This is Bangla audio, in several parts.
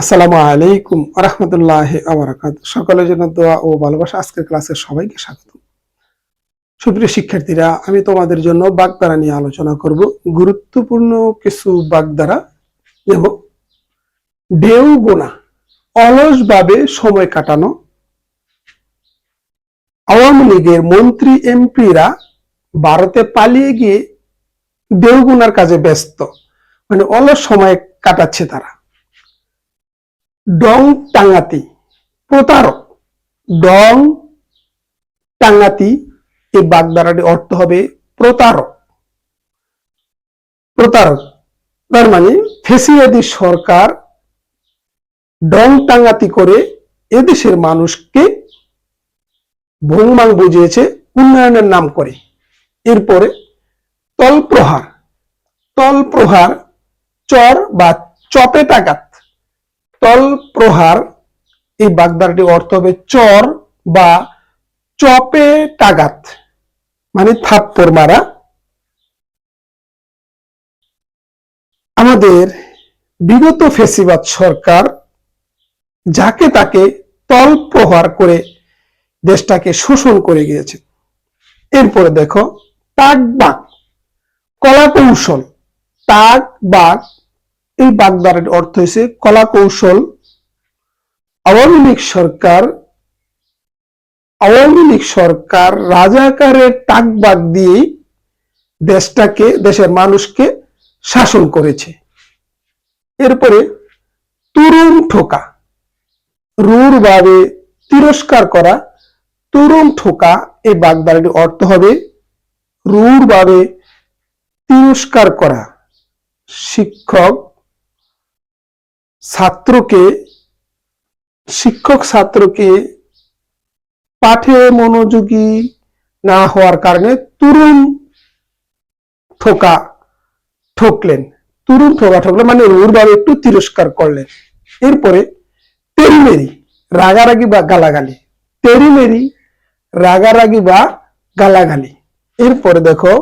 আসসালামু আলাইকুম রহমতুল্লাহ আবরাকাত সকলের জন্য দোয়া ও ভালোবাসা। আজকের ক্লাসে সবাইকে স্বাগত। সুপ্রিয় শিক্ষার্থীরা, আমি তোমাদের জন্য বাগদারা নিয়ে আলোচনা করব। গুরুত্বপূর্ণ কিছু বাগদারা যেমন ঢেউ গোনা, অলসভাবে সময় কাটানো আওয়ামী লীগের মন্ত্রী, এমপিরা ভারতে পালিয়ে গিয়ে দেওগুনার কাজে ব্যস্ত। মানে অলস সময় কাটাচ্ছে তারা। ডং টাঙ্গাতি প্রতারক। ডং টাঙ্গাতি এই বাগদারাটি অর্থ হবে প্রতারক। প্রতারক, তার মানে ফেসিয়াদি সরকার ডং টাঙ্গাতি করে এদেশের মানুষকে ভংমাং বুঝিয়েছে, উন্নয়নের নাম করে। এরপরে তলপ্রহার তলপ্রহার চর বা চপে টাকাত তল প্রহার, এই বাগদারটি অর্থ হবে চর বা চপে টাগাত মানে থাপ্পড় মারা। আমাদের বিগত ফেসিবাদ সরকার যাকে তাকে তল প্রহার করে দেশটাকে শোষণ করে গিয়েছে। এরপরে দেখো তাক বাক কলা কৌশল তাক বাক এই বাগদারের অর্থ হয়েছে কলা কৌশল আওয়ামী লীগ সরকার, আওয়ামী লীগ সরকার রাজাকারের টাকবাগ দিয়ে দেশটাকে, দেশের মানুষকে শাসন করেছে। এরপরে তরুণ ঠোকা রুর ভাবে তিরস্কার করা তরুণ ঠোকা, এই বাগদারের অর্থ হবে রুর ভাবে তিরস্কার করা শিক্ষক ছাত্রকে, শিক্ষক ছাত্রকে পাঠে মনোযোগী না হওয়ার কারণে তরুণ ঠোকা ঠকলেন। তরুণ ঠোকা ঠকলেন মানে রুরভাবে একটু তিরস্কার করলেন। এরপরে তেরিমেরি রাগারাগি বা গালাগালি। তেরিমেরি রাগারাগি বা গালাগালি। এরপরে দেখো,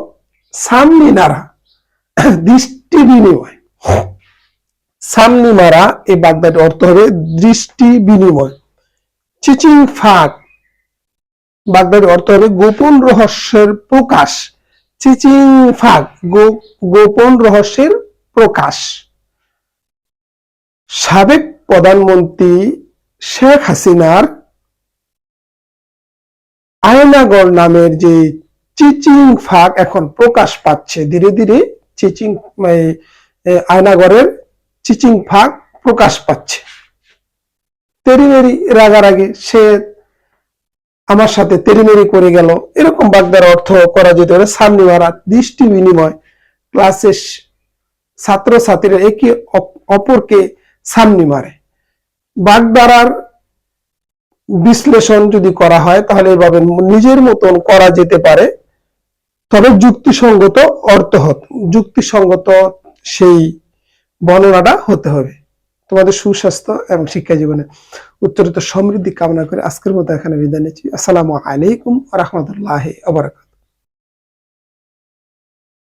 সামনি নাড়া দৃষ্টি বিনিময়। সামনি মারা এই বাগদাটির অর্থ হবে দৃষ্টি বিনিময়। চিচিং ফাঁক। বাগদাটির অর্থ হবে গোপন রহস্যের প্রকাশ। চিচিং ফাঁক গোপন রহস্যের প্রকাশ। সাবেক প্রধানমন্ত্রী শেখ হাসিনার আয়নাগর নামের যে চিচিং ফাঁক এখন প্রকাশ পাচ্ছে। ধীরে ধীরে চিচিং আয়নাগরের চিচিং ফাঁক প্রকাশ পাচ্ছে। তেরিমেরি রাগারাগি, সে আমার সাথে তেরিমেরি করে গেল। এরকম বাগদার অর্থ করা যেতে পারে সামনে মারা দৃষ্টি বিনিময়। ক্লাসে ছাত্র ছাত্রীরা একে অপরকে সামনে মারে। বাগদারার বিশ্লেষণ যদি করা হয়, তাহলে এভাবে নিজের মতন করা যেতে পারে। তবে যুক্তিসঙ্গত অর্থ হত যুক্তিসঙ্গত সেই বর্ণনাটা হতে হবে। তোমাদের সুস্বাস্থ্য এবং শিক্ষা জীবনে উত্তরিত সমৃদ্ধি কামনা করে আজকের মতো এখানে বিদায় নিচ্ছি। আসসালামু আলাইকুম রহমতুল্লাহ